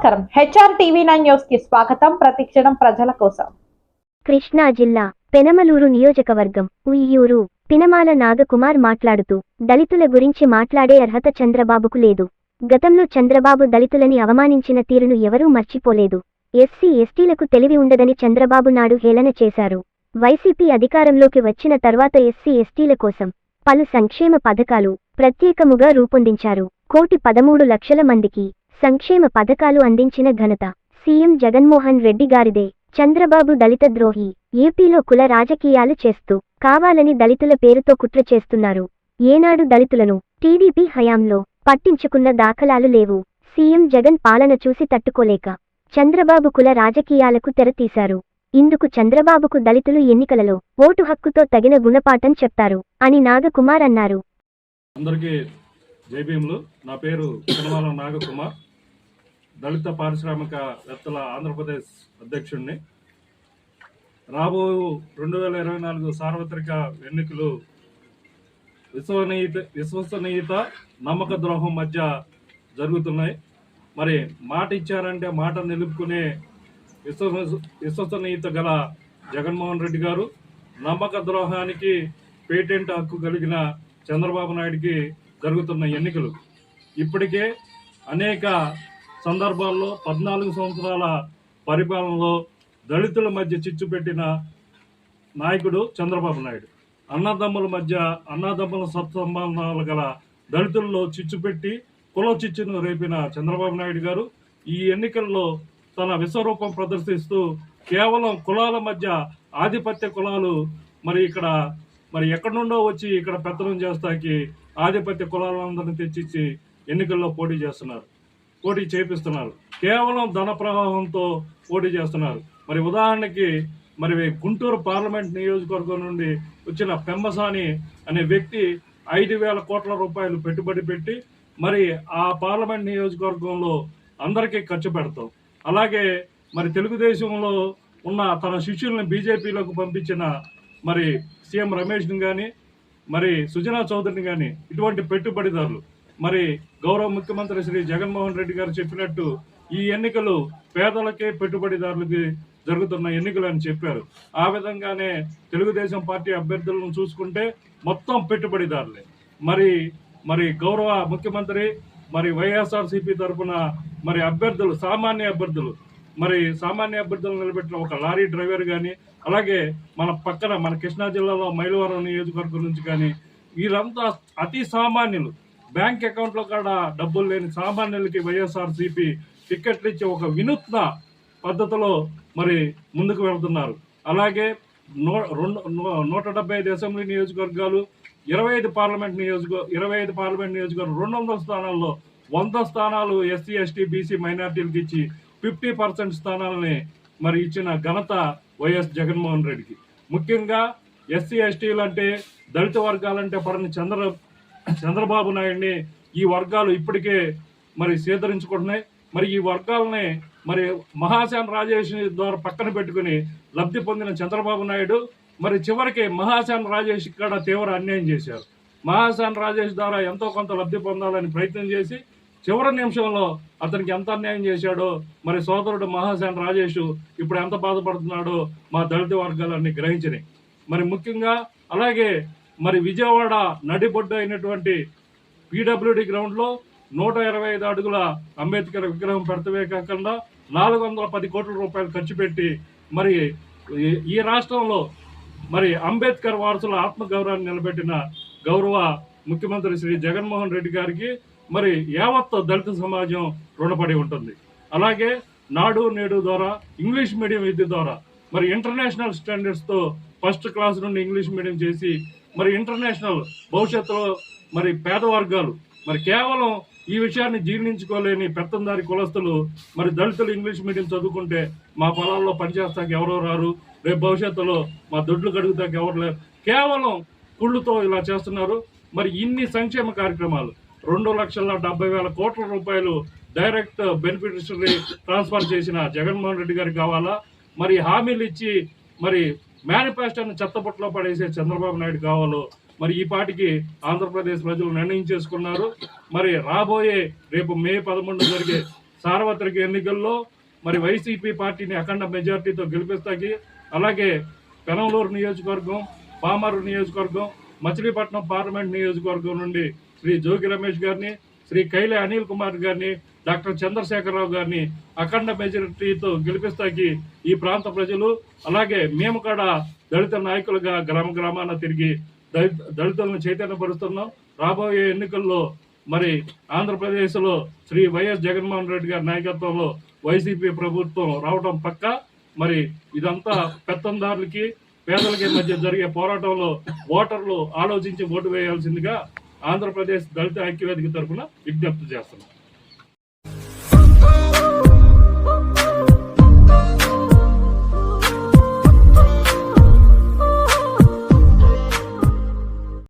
నమస్కారం. HR TV nine న్యూస్కి స్వాగతం. ప్రతిక్షణం ప్రజల కోసం. కృష్ణా జిల్లా పెనమలూరు నియోజకవర్గం ఉయ్యూరు పినమాల నాగకుమార్ మాట్లాడుతూ దళితుల గురించి మాట్లాడే అర్హత చంద్రబాబుకు లేదు. గతంలో చంద్రబాబు దళితులని అవమానించిన తీరును ఎవరూ మర్చిపోలేదు. ఎస్సీ ఎస్టీలకు తెలివి ఉండదని చంద్రబాబు నాడు హేళన చేశారు. వైసీపీ అధికారంలోకి వచ్చిన తర్వాత ఎస్సీ ఎస్టీల కోసం పలు సంక్షేమ పథకాలు ప్రత్యేకముగా రూపొందించారు. కోటి పదమూడు లక్షల మందికి సంక్షేమ పథకాలు అందించిన ఘనత. సీఎం జగన్మోహన్ రెడ్డి గారిదే. చంద్రబాబు దళిత ద్రోహి. ఏపీలో కుల రాజకీయాలు చేస్తూ కావాలని దళితుల పేరుతో కుట్ర చేస్తున్నారు. ఏనాడు దళితులను టీడీపీ హయాంలో పట్టించుకున్న దాఖలాలు లేవు. సీఎం జగన్ పాలన చూసి తట్టుకోలేక చంద్రబాబు కుల రాజకీయాలకు తెరతీశారు. ఇందుకు చంద్రబాబుకు దళితులు ఎన్నికలలో ఓటు హక్కుతో తగిన గుణపాఠం చెప్తారు అని నాగకుమార్ అన్నారు. అందరికీ జై నా పేరు నాగకుమార్. దళిత పారిశ్రామికవేత్తల ఆంధ్రప్రదేశ్ అధ్యక్షుడిని రాబో రెండు వేల ఇరవై నాలుగు సార్వత్రిక ఎన్నికలు విశ్వనీయత విశ్వసనీయత నమ్మక ద్రోహం మధ్య జరుగుతున్నాయి. మరి మాట ఇచ్చారంటే మాట నిలుపుకునే విశ్వ విశ్వసనీయత గల జగన్మోహన్ రెడ్డి గారు నమ్మక ద్రోహానికి పేటెంట్ హక్కు కలిగిన చంద్రబాబు నాయుడికి జరుగుతున్న ఎన్నికలు. ఇప్పటికే అనేక సందర్భాల్లో పద్నాలుగు సంవత్సరాల పరిపాలనలో దళితుల మధ్య చిచ్చు పెట్టిన నాయకుడు చంద్రబాబు నాయుడు. అన్నదమ్ముల మధ్య అన్నదమ్ముల సత్సంబంధాలు గల దళితుల్లో చిచ్చు పెట్టి కుల చిచ్చును రేపిన చంద్రబాబు నాయుడు గారు ఈ ఎన్నికల్లో తన విశ్వరూపం ప్రదర్శిస్తూ కేవలం కులాల మధ్య ఆధిపత్య కులాలు మరి ఇక్కడ మరి ఎక్కడి నుండో వచ్చి ఇక్కడ పెత్తనం చేస్తాకి ఆధిపత్య కులాలందరినీ తెచ్చిచ్చి ఎన్నికల్లో పోటీ చేస్తున్నారు. పోటీ చేపిస్తున్నారు. కేవలం ధన ప్రవాహంతో పోటీ చేస్తున్నారు. మరి ఉదాహరణకి మరి గుంటూరు పార్లమెంట్ నియోజకవర్గం నుండి వచ్చిన పెమ్మసాని అనే వ్యక్తి ఐదు వేల కోట్ల రూపాయలు పెట్టుబడి పెట్టి మరి ఆ పార్లమెంట్ నియోజకవర్గంలో అందరికీ ఖర్చు పెడతాం. అలాగే మరి తెలుగుదేశంలో ఉన్న తన శిష్యుల్ని బీజేపీలోకి పంపించిన మరి సీఎం రమేష్ని కానీ మరి సుజనా చౌదరిని కానీ ఇటువంటి పెట్టుబడిదారులు మరి గౌరవ ముఖ్యమంత్రి శ్రీ జగన్మోహన్ రెడ్డి గారు చెప్పినట్టు ఈ ఎన్నికలు పేదలకే పెట్టుబడిదారులకి జరుగుతున్న ఎన్నికలు అని చెప్పారు. ఆ విధంగానే తెలుగుదేశం పార్టీ అభ్యర్థులను చూసుకుంటే మొత్తం పెట్టుబడిదారులే. మరి మరి గౌరవ ముఖ్యమంత్రి మరి వైఎస్ఆర్సీపీ తరఫున మరి అభ్యర్థులు సామాన్య అభ్యర్థులు మరి సామాన్య అభ్యర్థులు నిలబెట్టిన ఒక లారీ డ్రైవర్ కానీ అలాగే మన పక్కన మన కృష్ణా జిల్లాలో మైలవరం నియోజకవర్గం నుంచి కానీ వీరంతా అతి సామాన్యులు. బ్యాంక్ అకౌంట్లో కూడా డబ్బులు లేని సామాన్యులకి వైఎస్ఆర్సీపీ టిక్కెట్లు ఇచ్చే ఒక వినూత్న పద్ధతిలో మరి ముందుకు వెళ్తున్నారు. అలాగే నూ రెండు నూట డెబ్బై ఐదు అసెంబ్లీ నియోజకవర్గాలు ఇరవై ఐదు పార్లమెంట్ నియోజక ఇరవై ఐదు పార్లమెంట్ నియోజకవర్గం రెండు వందల స్థానాల్లో వంద స్థానాలు ఎస్సీ ఎస్టీ బీసీ మైనార్టీలకు ఇచ్చి ఫిఫ్టీ పర్సెంట్ స్థానాలని మరి ఇచ్చిన ఘనత వైఎస్ జగన్మోహన్ రెడ్డికి. ముఖ్యంగా ఎస్సీ ఎస్టీలు అంటే దళిత వర్గాలంటే పడని చంద్ర చంద్రబాబు నాయుడిని ఈ వర్గాలు ఇప్పటికే మరి సేదరించుకుంటున్నాయి. మరి ఈ వర్గాలని మరి మహాశాన్ రాజేష్ ద్వారా పక్కన పెట్టుకుని లబ్ధి పొందిన చంద్రబాబు నాయుడు మరి చివరికి మహాశాన్ రాజేష్ ఇక్కడ తీవ్ర అన్యాయం చేశారు. మహాశాన్ రాజేష్ ద్వారా ఎంతో కొంత లబ్ధి పొందాలని ప్రయత్నం చేసి చివరి నిమిషంలో అతనికి ఎంత అన్యాయం చేశాడో మరి సోదరుడు మహాశాన్ రాజేష్ ఇప్పుడు ఎంత బాధపడుతున్నాడో మా దళిత వర్గాలన్నీ గ్రహించినాయి. మరి ముఖ్యంగా అలాగే మరి విజయవాడ నడిబొడ్డు అయినటువంటి పీడబ్ల్యూడి గ్రౌండ్లో నూట ఇరవై ఐదు అడుగుల అంబేద్కర్ విగ్రహం పెడతవే కాకుండా నాలుగు వందల పది కోట్ల రూపాయలు ఖర్చు పెట్టి మరి ఈ- ఈ రాష్ట్రంలో మరి అంబేద్కర్ వారసుల ఆత్మగౌరవాన్ని నిలబెట్టిన గౌరవ ముఖ్యమంత్రి శ్రీ జగన్మోహన్ రెడ్డి గారికి మరి యావత్ దళిత సమాజం రుణపడి ఉంటుంది. అలాగే నాడు నేడు ద్వారా ఇంగ్లీష్ మీడియం విద్య ద్వారా మరి ఇంటర్నేషనల్ స్టాండర్డ్స్తో ఫస్ట్ క్లాస్ నుండి ఇంగ్లీష్ మీడియం చేసి మరి ఇంటర్నేషనల్ భవిష్యత్తులో మరి పేద వర్గాలు మరి కేవలం ఈ విషయాన్ని జీర్ణించుకోలేని పెత్తందారి కులస్తులు మరి దళితులు ఇంగ్లీష్ మీడియం చదువుకుంటే మా పొలాల్లో పనిచేస్తాకి ఎవరో రారు రేపు భవిష్యత్తులో మా దొడ్లు కడుగుతాక ఎవరు లేరు. కేవలం కుళ్ళుతో ఇలా చేస్తున్నారు. మరి ఇన్ని సంక్షేమ కార్యక్రమాలు రెండు లక్షల డెబ్బై వేల కోట్ల రూపాయలు డైరెక్ట్ బెనిఫిషరీ ట్రాన్స్ఫర్ చేసిన జగన్మోహన్ రెడ్డి గారికి కావాలా? మరి హామీలు ఇచ్చి మరి మేనిఫెస్టోని చెత్తపుట్లో పడేసే చంద్రబాబు నాయుడు కావాలో మరి ఈ పాటికి ఆంధ్రప్రదేశ్ ప్రజలు నిర్ణయం చేసుకున్నారు. మరి రాబోయే రేపు మే పదమూడు జరిగే సార్వత్రిక ఎన్నికల్లో మరి వైసీపీ పార్టీని అఖండ మెజార్టీతో గెలిపిస్తాకి అలాగే పెనంలూరు నియోజకవర్గం పామరు నియోజకవర్గం మచిలీపట్నం పార్లమెంట్ నియోజకవర్గం నుండి శ్రీ జోగి రమేష్ గారిని శ్రీ కైలే అనిల్ కుమార్ గారిని డాక్టర్ చంద్రశేఖరరావు గారిని అఖండ మెజారిటీతో గెలిపిస్తాకి ఈ ప్రాంత ప్రజలు అలాగే మేము కూడా దళిత నాయకులుగా గ్రామ గ్రామాన తిరిగి దళితులను చైతన్యపరుస్తున్నాం. రాబోయే ఎన్నికల్లో మరి ఆంధ్రప్రదేశ్లో శ్రీ వైఎస్ జగన్మోహన్ రెడ్డి గారి నాయకత్వంలో వైసీపీ ప్రభుత్వం రావడం పక్క. మరి ఇదంతా పెత్తందారులకి పేదలకి మధ్య జరిగే పోరాటంలో ఓటర్లు ఆలోచించి ఓటు వేయాల్సిందిగా ఆంధ్రప్రదేశ్ దళిత ఐక్యవేదిక తరఫున విజ్ఞప్తి చేస్తున్నాం.